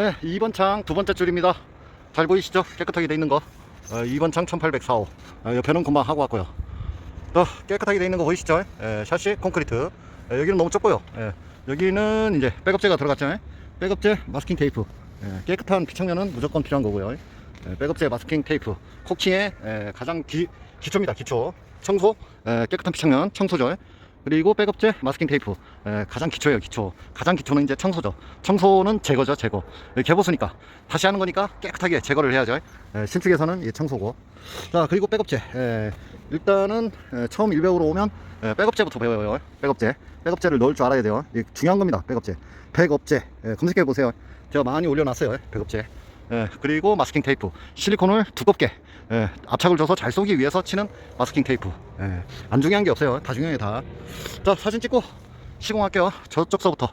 네, 2번 창 두 번째 줄입니다. 잘 보이시죠? 깨끗하게 돼 있는 거. 어, 2번 창 1804호. 어, 옆에는 금방 하고 왔고요. 또 깨끗하게 돼 있는 거 보이시죠? 예, 샤시 콘크리트. 예, 여기는 너무 좁고요. 예, 여기는 이제 백업재가 들어갔잖아요. 백업재 마스킹 테이프. 예, 깨끗한 피청면은 무조건 필요한 거고요. 예, 백업재 마스킹 테이프. 코킹의 예, 가장 기, 기초입니다. 기초. 청소. 예, 깨끗한 피청면 청소죠. 그리고 백업재 마스킹 테이프. 에, 가장 기초예요 기초. 가장 기초는 이제 청소죠. 청소는 제거죠 제거. 에, 개보수니까. 다시 하는 거니까 깨끗하게 제거를 해야죠. 에, 신축에서는 이 청소고. 자 그리고 백업재 에, 일단은 에, 처음 일배우로 오면 에, 백업재부터 배워요 백업재 백업재를 넣을 줄 알아야 돼요. 중요한 겁니다 백업재 백업재 에, 검색해 보세요. 제가 많이 올려놨어요 백업재 에, 그리고 마스킹 테이프. 실리콘을 두껍게 예, 압착을 줘서 잘 쏘기 위해서 치는 마스킹 테이프. 예, 안 중요한 게 없어요. 다 중요해 다 자 사진 찍고 시공할게요. 저쪽서부터.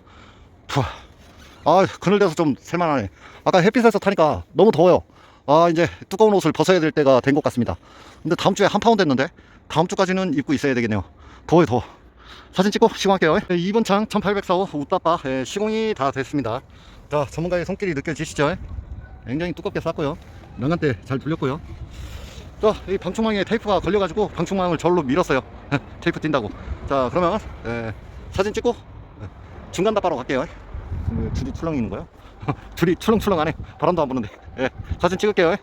푸. 아. 그늘돼서 좀 살만하네. 아까 햇빛에서 타니까 너무 더워요. 아 이제 두꺼운 옷을 벗어야 될 때가 된 것 같습니다. 근데 다음 주에 한 파운 됐는데 다음 주까지는 입고 있어야 되겠네요. 더워요 더워. 사진 찍고 시공할게요. 예, 2번 창 1804호 웃다빠. 예, 시공이 다 됐습니다. 자 전문가의 손길이 느껴지시죠 굉장히 두껍게 쌌고요 명간대 잘 돌렸고요 자, 이 방충망에 테이프가 걸려가지고 방충망을 절로 밀었어요. 테이프 뛴다고. 자, 그러면 에, 사진 찍고 에, 중간 답바로 갈게요. 그 줄이 출렁이는 거요? 줄이 출렁출렁하네. 바람도 안 부는데. 예, 사진 찍을게요.